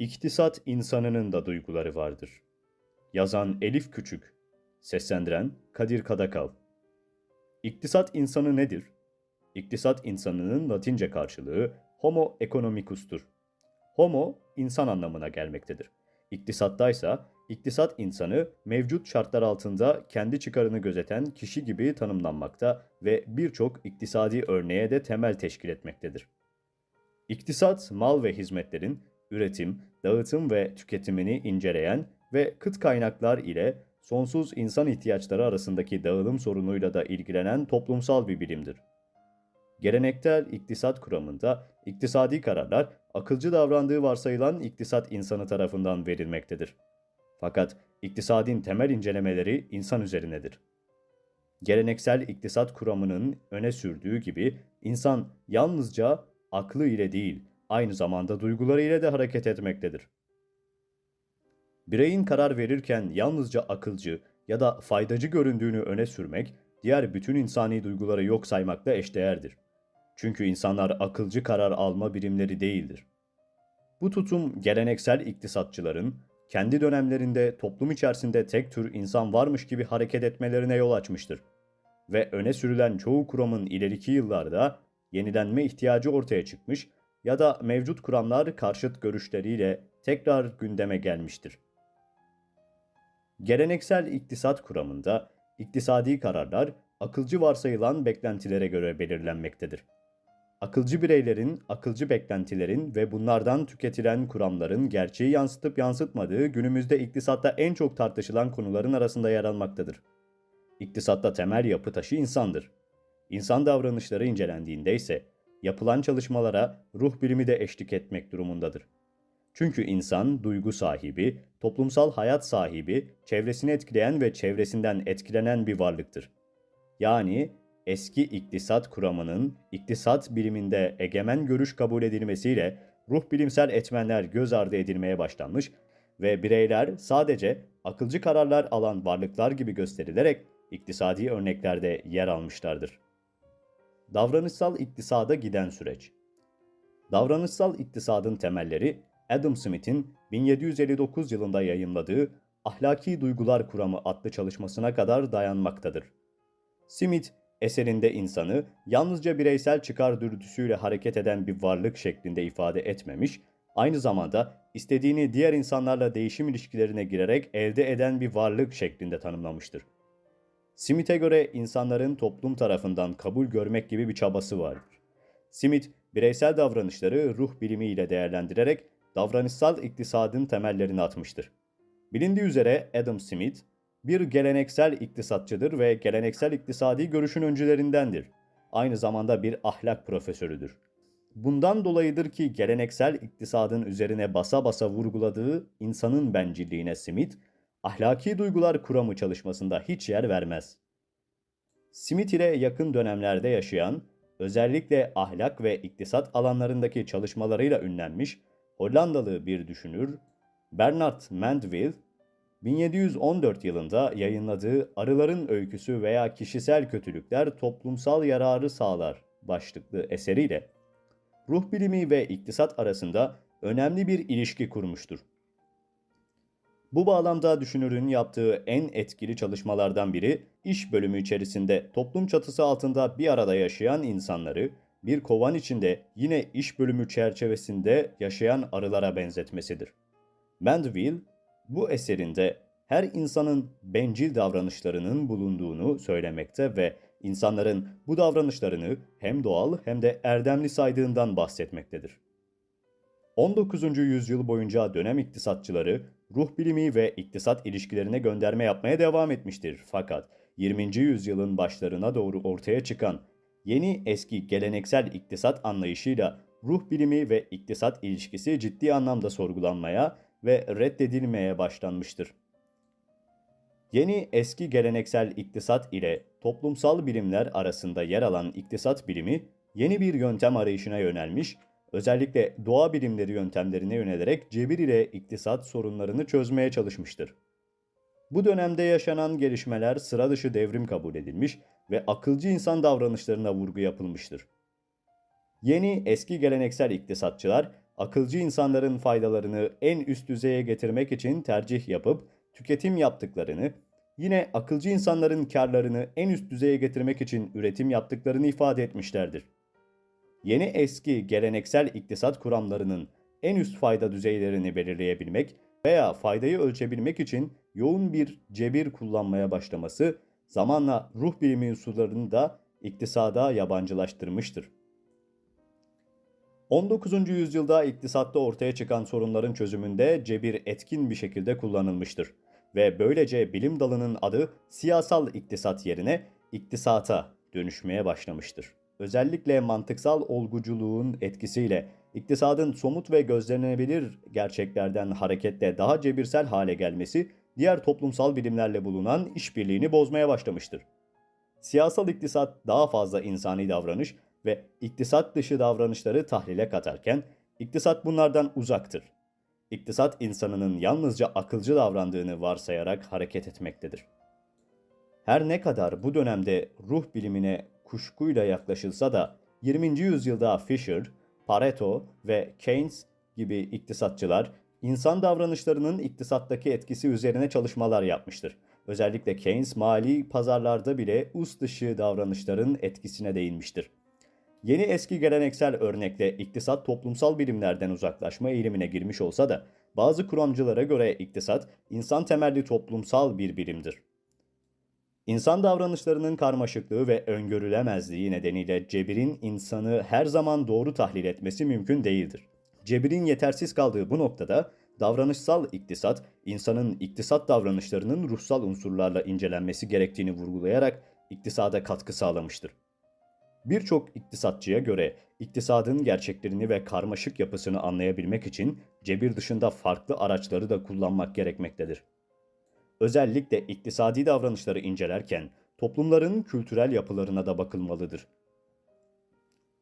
İktisat insanının da duyguları vardır. Yazan Elif Küçük, seslendiren Kadir Kadakav. İktisat insanı nedir? İktisat insanının Latince karşılığı Homo economicus'tur. Homo, insan anlamına gelmektedir. İktisattaysa, iktisat insanı mevcut şartlar altında kendi çıkarını gözeten kişi gibi tanımlanmakta ve birçok iktisadi örneğe de temel teşkil etmektedir. İktisat, mal ve hizmetlerin üretim, dağıtım ve tüketimini inceleyen ve kıt kaynaklar ile sonsuz insan ihtiyaçları arasındaki dağılım sorunuyla da ilgilenen toplumsal bir bilimdir. Gelenektel iktisat kuramında iktisadi kararlar akılcı davrandığı varsayılan iktisat insanı tarafından verilmektedir. Fakat iktisadin temel incelemeleri insan üzerinedir. Geleneksel iktisat kuramının öne sürdüğü gibi insan yalnızca aklı ile değil, aynı zamanda duyguları ile de hareket etmektedir. Bireyin karar verirken yalnızca akılcı ya da faydacı göründüğünü öne sürmek, diğer bütün insani duyguları yok saymakla eşdeğerdir. Çünkü insanlar akılcı karar alma birimleri değildir. Bu tutum geleneksel iktisatçıların kendi dönemlerinde toplum içerisinde tek tür insan varmış gibi hareket etmelerine yol açmıştır. Ve öne sürülen çoğu kuramın ileriki yıllarda yenilenme ihtiyacı ortaya çıkmış ya da mevcut kuramlar karşıt görüşleriyle tekrar gündeme gelmiştir. Geleneksel iktisat kuramında iktisadi kararlar akılcı varsayılan beklentilere göre belirlenmektedir. Akılcı bireylerin, akılcı beklentilerin ve bunlardan tüketilen kuramların gerçeği yansıtıp yansıtmadığı günümüzde iktisatta en çok tartışılan konuların arasında yer almaktadır. İktisatta temel yapı taşı insandır. İnsan davranışları incelendiğinde ise yapılan çalışmalara ruh bilimi de eşlik etmek durumundadır. Çünkü insan duygu sahibi, toplumsal hayat sahibi, çevresini etkileyen ve çevresinden etkilenen bir varlıktır. Yani eski iktisat kuramının iktisat biliminde egemen görüş kabul edilmesiyle ruh bilimsel etmenler göz ardı edilmeye başlanmış ve bireyler sadece akılcı kararlar alan varlıklar gibi gösterilerek iktisadi örneklerde yer almışlardır. Davranışsal iktisada giden süreç. Davranışsal iktisadın temelleri Adam Smith'in 1759 yılında yayımladığı Ahlaki Duygular Kuramı adlı çalışmasına kadar dayanmaktadır. Smith, eserinde insanı yalnızca bireysel çıkar dürtüsüyle hareket eden bir varlık şeklinde ifade etmemiş, aynı zamanda istediğini diğer insanlarla değişim ilişkilerine girerek elde eden bir varlık şeklinde tanımlamıştır. Smith'e göre insanların toplum tarafından kabul görmek gibi bir çabası vardır. Smith, bireysel davranışları ruh bilimiyle değerlendirerek davranışsal iktisadın temellerini atmıştır. Bilindiği üzere Adam Smith, bir geleneksel iktisatçıdır ve geleneksel iktisadi görüşün öncülerindendir. Aynı zamanda bir ahlak profesörüdür. Bundan dolayıdır ki geleneksel iktisadın üzerine basa basa vurguladığı insanın bencilliğine Smith, ahlaki duygular kuramı çalışmasında hiç yer vermez. Smith ile yakın dönemlerde yaşayan, özellikle ahlak ve iktisat alanlarındaki çalışmalarıyla ünlenmiş Hollandalı bir düşünür Bernard Mandeville, 1714 yılında yayınladığı Arıların Öyküsü veya Kişisel Kötülükler Toplumsal Yararı Sağlar başlıklı eseriyle ruh bilimi ve iktisat arasında önemli bir ilişki kurmuştur. Bu bağlamda düşünürün yaptığı en etkili çalışmalardan biri iş bölümü içerisinde toplum çatısı altında bir arada yaşayan insanları bir kovan içinde yine iş bölümü çerçevesinde yaşayan arılara benzetmesidir. Mandeville bu eserinde her insanın bencil davranışlarının bulunduğunu söylemekte ve insanların bu davranışlarını hem doğal hem de erdemli saydığından bahsetmektedir. 19. yüzyıl boyunca dönem iktisatçıları ruh bilimi ve iktisat ilişkilerine gönderme yapmaya devam etmiştir. Fakat 20. yüzyılın başlarına doğru ortaya çıkan yeni eski geleneksel iktisat anlayışıyla ruh bilimi ve iktisat ilişkisi ciddi anlamda sorgulanmaya ve reddedilmeye başlanmıştır. Yeni eski geleneksel iktisat ile toplumsal bilimler arasında yer alan iktisat bilimi yeni bir yöntem arayışına yönelmiş, özellikle doğa bilimleri yöntemlerine yönelerek cebir ile iktisat sorunlarını çözmeye çalışmıştır. Bu dönemde yaşanan gelişmeler sıra dışı devrim kabul edilmiş ve akılcı insan davranışlarına vurgu yapılmıştır. Yeni eski geleneksel iktisatçılar akılcı insanların faydalarını en üst düzeye getirmek için tercih yapıp tüketim yaptıklarını, yine akılcı insanların karlarını en üst düzeye getirmek için üretim yaptıklarını ifade etmişlerdir. Yeni eski geleneksel iktisat kuramlarının en üst fayda düzeylerini belirleyebilmek veya faydayı ölçebilmek için yoğun bir cebir kullanmaya başlaması zamanla ruh bilimi unsurlarını da iktisada yabancılaştırmıştır. 19. yüzyılda iktisatta ortaya çıkan sorunların çözümünde cebir etkin bir şekilde kullanılmıştır ve böylece bilim dalının adı siyasal iktisat yerine iktisata dönüşmeye başlamıştır. Özellikle mantıksal olguculuğun etkisiyle iktisadın somut ve gözlenebilir gerçeklerden hareketle daha cebirsel hale gelmesi diğer toplumsal bilimlerle bulunan işbirliğini bozmaya başlamıştır. Siyasal iktisat daha fazla insani davranış ve iktisat dışı davranışları tahlile katarken iktisat bunlardan uzaktır. İktisat insanının yalnızca akılcı davrandığını varsayarak hareket etmektedir. Her ne kadar bu dönemde ruh bilimine kuşkuyla yaklaşılsa da 20. yüzyılda Fisher, Pareto ve Keynes gibi iktisatçılar insan davranışlarının iktisattaki etkisi üzerine çalışmalar yapmıştır. Özellikle Keynes mali pazarlarda bile us dışı davranışların etkisine değinmiştir. Yeni eski geleneksel örnekle iktisat toplumsal bilimlerden uzaklaşma eğilimine girmiş olsa da bazı kuramcılara göre iktisat insan temelli toplumsal bir bilimdir. İnsan davranışlarının karmaşıklığı ve öngörülemezliği nedeniyle cebirin insanı her zaman doğru tahlil etmesi mümkün değildir. Cebirin yetersiz kaldığı bu noktada davranışsal iktisat, insanın iktisat davranışlarının ruhsal unsurlarla incelenmesi gerektiğini vurgulayarak iktisada katkı sağlamıştır. Birçok iktisatçıya göre iktisadın gerçeklerini ve karmaşık yapısını anlayabilmek için cebir dışında farklı araçları da kullanmak gerekmektedir. Özellikle iktisadi davranışları incelerken toplumların kültürel yapılarına da bakılmalıdır.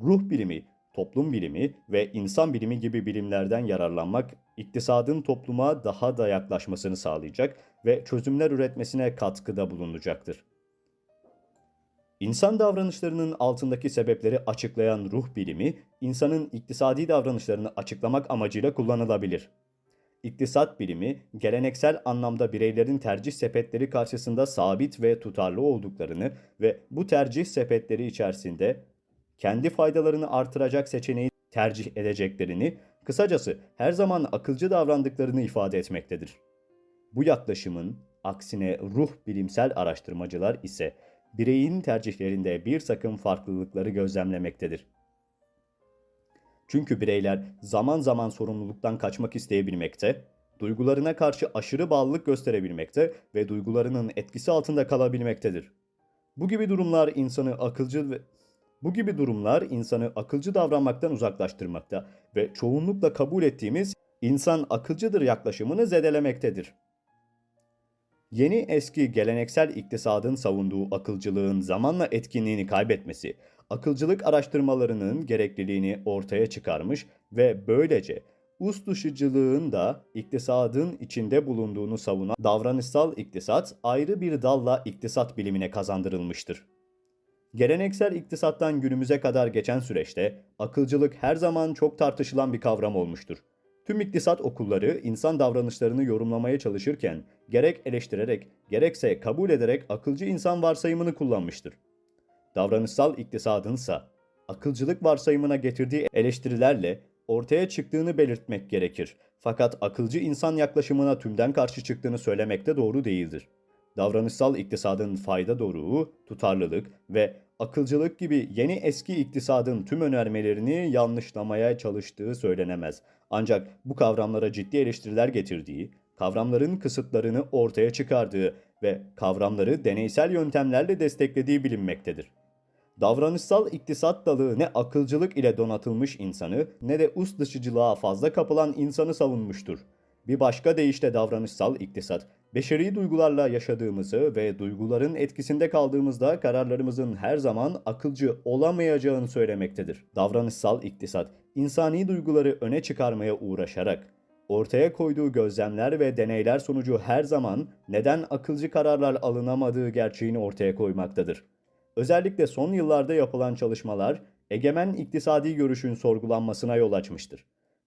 Ruh bilimi, toplum bilimi ve insan bilimi gibi bilimlerden yararlanmak iktisadın topluma daha da yaklaşmasını sağlayacak ve çözümler üretmesine katkıda bulunacaktır. İnsan davranışlarının altındaki sebepleri açıklayan ruh bilimi, insanın iktisadi davranışlarını açıklamak amacıyla kullanılabilir. İktisat bilimi, geleneksel anlamda bireylerin tercih sepetleri karşısında sabit ve tutarlı olduklarını ve bu tercih sepetleri içerisinde kendi faydalarını artıracak seçeneği tercih edeceklerini, kısacası her zaman akılcı davrandıklarını ifade etmektedir. Bu yaklaşımın aksine ruh bilimsel araştırmacılar ise bireyin tercihlerinde bir takım farklılıkları gözlemlemektedir. Çünkü bireyler zaman zaman sorumluluktan kaçmak isteyebilmekte, duygularına karşı aşırı bağlılık gösterebilmekte ve duygularının etkisi altında kalabilmektedir. Bu gibi durumlar insanı akılcı ve bu gibi durumlar insanı akılcı davranmaktan uzaklaştırmakta ve çoğunlukla kabul ettiğimiz insan akılcıdır yaklaşımını zedelemektedir. Yeni eski geleneksel iktisadın savunduğu akılcılığın zamanla etkinliğini kaybetmesi, akılcılık araştırmalarının gerekliliğini ortaya çıkarmış ve böylece us dışıcılığın da iktisadın içinde bulunduğunu savunan davranışsal iktisat ayrı bir dalla iktisat bilimine kazandırılmıştır. Geleneksel iktisattan günümüze kadar geçen süreçte akılcılık her zaman çok tartışılan bir kavram olmuştur. Tüm iktisat okulları insan davranışlarını yorumlamaya çalışırken gerek eleştirerek gerekse kabul ederek akılcı insan varsayımını kullanmıştır. Davranışsal iktisadınsa akılcılık varsayımına getirdiği eleştirilerle ortaya çıktığını belirtmek gerekir. Fakat akılcı insan yaklaşımına tümden karşı çıktığını söylemek de doğru değildir. Davranışsal iktisadın fayda doğruluğu, tutarlılık ve akılcılık gibi yeni eski iktisadın tüm önermelerini yanlışlamaya çalıştığı söylenemez. Ancak bu kavramlara ciddi eleştiriler getirdiği, kavramların kısıtlarını ortaya çıkardığı ve kavramları deneysel yöntemlerle desteklediği bilinmektedir. Davranışsal iktisat dalı ne akılcılık ile donatılmış insanı ne de us dışıcılığa fazla kapılan insanı savunmuştur. Bir başka deyişle davranışsal iktisat, beşeri duygularla yaşadığımızı ve duyguların etkisinde kaldığımızda kararlarımızın her zaman akılcı olamayacağını söylemektedir. Davranışsal iktisat, insani duyguları öne çıkarmaya uğraşarak, ortaya koyduğu gözlemler ve deneyler sonucu her zaman neden akılcı kararlar alınamadığı gerçeğini ortaya koymaktadır. Özellikle son yıllarda yapılan çalışmalar, egemen iktisadi görüşün sorgulanmasına yol açmıştır.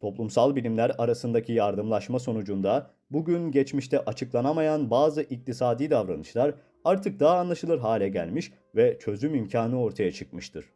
Toplumsal bilimler arasındaki yardımlaşma sonucunda bugün geçmişte açıklanamayan bazı iktisadi davranışlar artık daha anlaşılır hale gelmiş ve çözüm imkanı ortaya çıkmıştır.